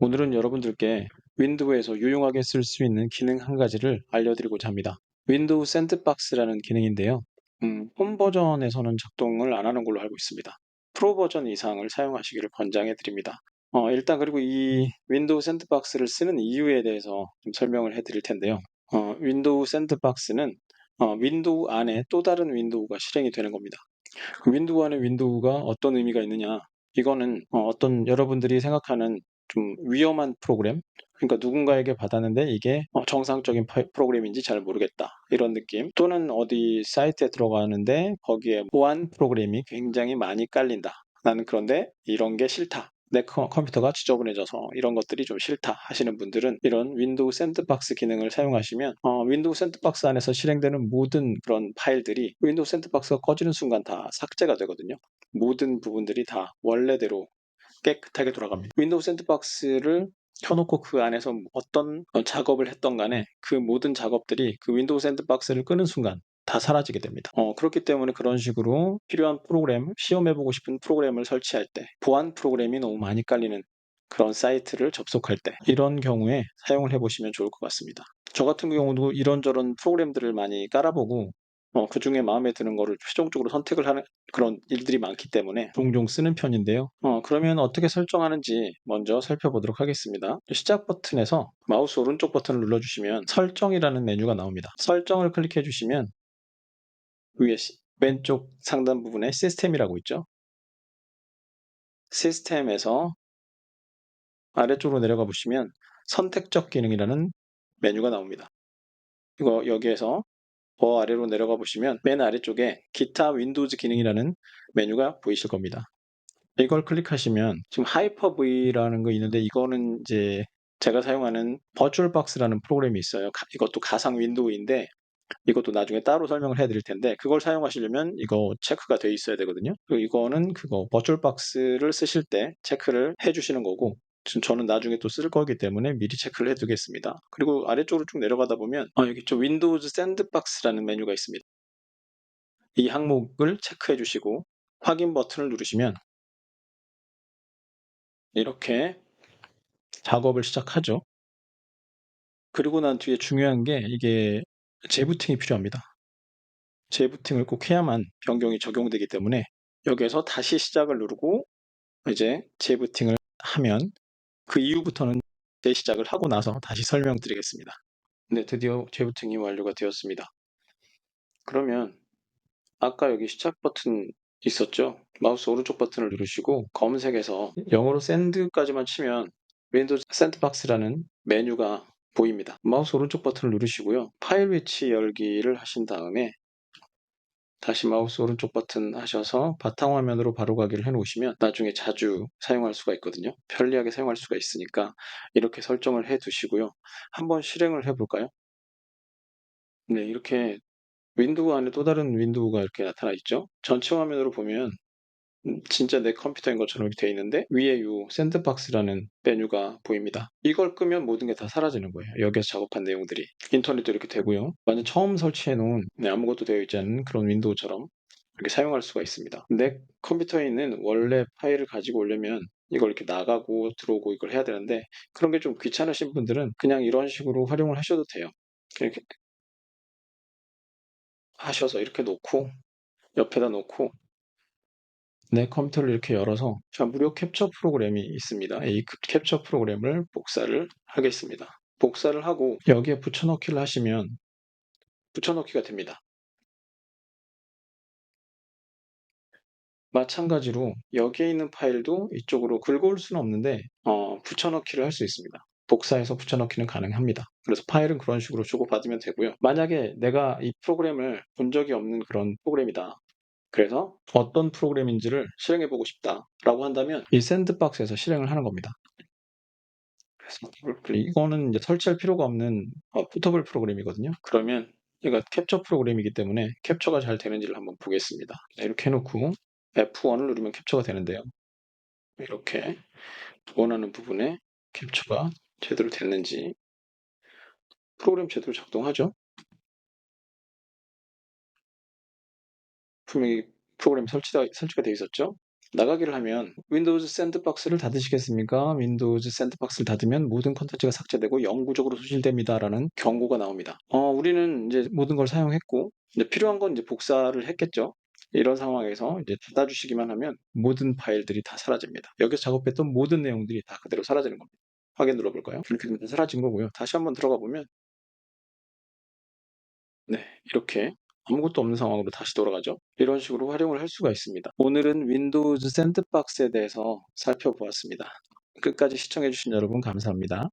오늘은 여러분들께 윈도우에서 유용하게 쓸 수 있는 기능 한 가지를 알려드리고자 합니다. 윈도우 샌드박스라는 기능인데요. 음, 홈 버전에서는 작동을 안 하는 걸로 알고 있습니다. 프로 버전 이상을 사용하시기를 권장해 드립니다. 어, 일단 그리고 이 윈도우 샌드박스를 쓰는 이유에 대해서 좀 설명을 해 드릴 텐데요. 어, 윈도우 샌드박스는 어, 윈도우 안에 또 다른 윈도우가 실행이 되는 겁니다. 그 윈도우 안에 윈도우가 어떤 의미가 있느냐? 이거는 어, 떤 여러분들이 생각하는 좀 위험한 프로그램? 그러니까 누군가에게 받았는데 이게 어, 정상적인 프로그램인지 잘 모르겠다. 이런 느낌. 또는 어디 사이트에 들어가는데 거기에 보안 프로그램이 굉장히 많이 깔린다. 나는 그런데 이런 게 싫다. 내 컴퓨터가 지저분해져서 이런 것들이 좀 싫다 하시는 분들은 이런 윈도우 샌드박스 기능을 사용하시면 어, 윈도우 샌드박스 안에서 실행되는 모든 그런 파일들이 윈도우 샌드박스가 꺼지는 순간 다 삭제가 되거든요. 모든 부분들이 다 원래대로 깨끗하게 돌아갑니다. 윈도우 샌드박스를 켜놓고 그 안에서 어떤 작업을 했던 간에 그 모든 작업들이 그 윈도우 샌드박스를 끄는 순간 다 사라지게 됩니다. 어, 그렇기 때문에 그런 식으로 필요한 프로그램, 시험해보고 싶은 프로그램을 설치할 때 보안 프로그램이 너무 많이 깔리는 그런 사이트를 접속할 때 이런 경우에 사용을 해보시면 좋을 것 같습니다. 저 같은 경우도 이런저런 프로그램들을 많이 깔아보고 어, 그 중에 마음에 드는 거를 최종적으로 선택을 하는 그런 일들이 많기 때문에 종종 쓰는 편인데요. 어, 그러면 어떻게 설정하는지 먼저 살펴보도록 하겠습니다. 시작 버튼에서 마우스 오른쪽 버튼을 눌러주시면 설정이라는 메뉴가 나옵니다. 설정을 클릭해 주시면 위에 왼쪽 상단 부분에 시스템이라고 있죠. 시스템에서 아래쪽으로 내려가 보시면 선택적 기능이라는 메뉴가 나옵니다. 이거 여기에서 더 아래로 내려가 보시면 맨 아래쪽에 기타 윈도우즈 기능이라는 메뉴가 보이실 겁니다. 이걸 클릭하시면 지금 하이퍼V라는 거 있는데 이거는 이제 제가 사용하는 버추얼박스라는 프로그램이 있어요. 이것도 가상 윈도우인데 이것도 나중에 따로 설명을 해드릴 텐데 그걸 사용하시려면 이거 체크가 되어 있어야 되거든요. 그리고 이거는 그거 버추얼박스를 쓰실 때 체크를 해주시는 거고 저는 나중에 또 쓸 거기 때문에 미리 체크를 해두겠습니다. 그리고 아래쪽으로 쭉 내려가다 보면 어, 여기 좀 윈도우즈 샌드박스라는 메뉴가 있습니다. 이 항목을 체크해 주시고 확인 버튼을 누르시면 이렇게 작업을 시작하죠. 그리고 난 뒤에 중요한 게 이게 재부팅이 필요합니다. 재부팅을 꼭 해야만 변경이 적용되기 때문에 여기에서 다시 시작을 누르고 이제 재부팅을 하면 그 이후부터는 재시작을 하고 나서 다시 설명드리겠습니다. 네, 드디어 재부팅이 완료가 되었습니다. 그러면 아까 여기 시작 버튼 있었죠? 마우스 오른쪽 버튼을 누르시고 검색에서 영어로 샌드까지만 치면 윈도우 샌드박스라는 메뉴가 보입니다. 마우스 오른쪽 버튼을 누르시고요. 파일 위치 열기를 하신 다음에 다시 마우스 오른쪽 버튼 하셔서 바탕화면으로 바로 가기를 해놓으시면 나중에 자주 사용할 수가 있거든요. 편리하게 사용할 수가 있으니까 이렇게 설정을 해 두시고요. 한번 실행을 해볼까요? 네, 이렇게 윈도우 안에 또 다른 윈도우가 이렇게 나타나 있죠. 전체 화면으로 보면 음, 진짜 내 컴퓨터인 것처럼 되어 있는데 위에 이 샌드박스라는 메뉴가 보입니다. 이걸 끄면 모든 게 다 사라지는 거예요. 여기서 작업한 내용들이 인터넷도 이렇게 되고요. 완전 처음 설치해 놓은 네, 아무것도 되어 있지 않은 그런 윈도우처럼 이렇게 사용할 수가 있습니다. 내 컴퓨터에 있는 원래 파일을 가지고 오려면 이걸 이렇게 나가고 들어오고 이걸 해야 되는데 그런 게 좀 귀찮으신 분들은 그냥 이런 식으로 활용을 하셔도 돼요. 이렇게 하셔서 이렇게 놓고 옆에다 놓고 내 컴퓨터를 이렇게 열어서 자, 무료 캡처 프로그램이 있습니다. 이그 캡처 프로그램을 복사를 하겠습니다. 복사를 하고 여기에 붙여넣기를 하시면 붙여넣기가 됩니다. 마찬가지로 여기에 있는 파일도 이쪽으로 긁어올 수는 없는데 어, 붙여넣기를 할 수 있습니다. 복사해서 붙여넣기는 가능합니다. 그래서 파일은 그런 식으로 주고받으면 되고요. 만약에 내가 이 프로그램을 본 적이 없는 그런 프로그램이다. 그래서 어떤 프로그램인지를 실행해 보고 싶다라고 한다면 이 샌드박스에서 실행을 하는 겁니다. 그래서 이거는 이제 설치할 필요가 없는 어, 포터블 프로그램이거든요. 그러면 이거 캡처 프로그램이기 때문에 캡처가 잘 되는지를 한번 보겠습니다. 네, 이렇게 해놓고 F1을 누르면 캡처가 되는데요. 이렇게 원하는 부분에 캡처가 제대로 됐는지 프로그램 제대로 작동하죠. 분명히 프로그램 설치가, 설치가 되어 있었죠. 나가기를 하면 윈도우즈 샌드박스를 닫으시겠습니까? 윈도우즈 샌드박스를 닫으면 모든 콘텐츠가 삭제되고 영구적으로 소실됩니다라는 경고가 나옵니다. 어, 우리는 이제 모든 걸 사용했고 이제 필요한 건 이제 복사를 했겠죠. 이런 상황에서 이제 닫아주시기만 하면 모든 파일들이 다 사라집니다. 여기서 작업했던 모든 내용들이 다 그대로 사라지는 겁니다. 확인 눌러볼까요? 이렇게 되면 사라진 거고요. 다시 한번 들어가 보면 네, 이렇게 아무것도 없는 상황으로 다시 돌아가죠. 이런 식으로 활용을 할 수가 있습니다. 오늘은 윈도우즈 샌드박스에 대해서 살펴보았습니다. 끝까지 시청해주신 여러분 감사합니다.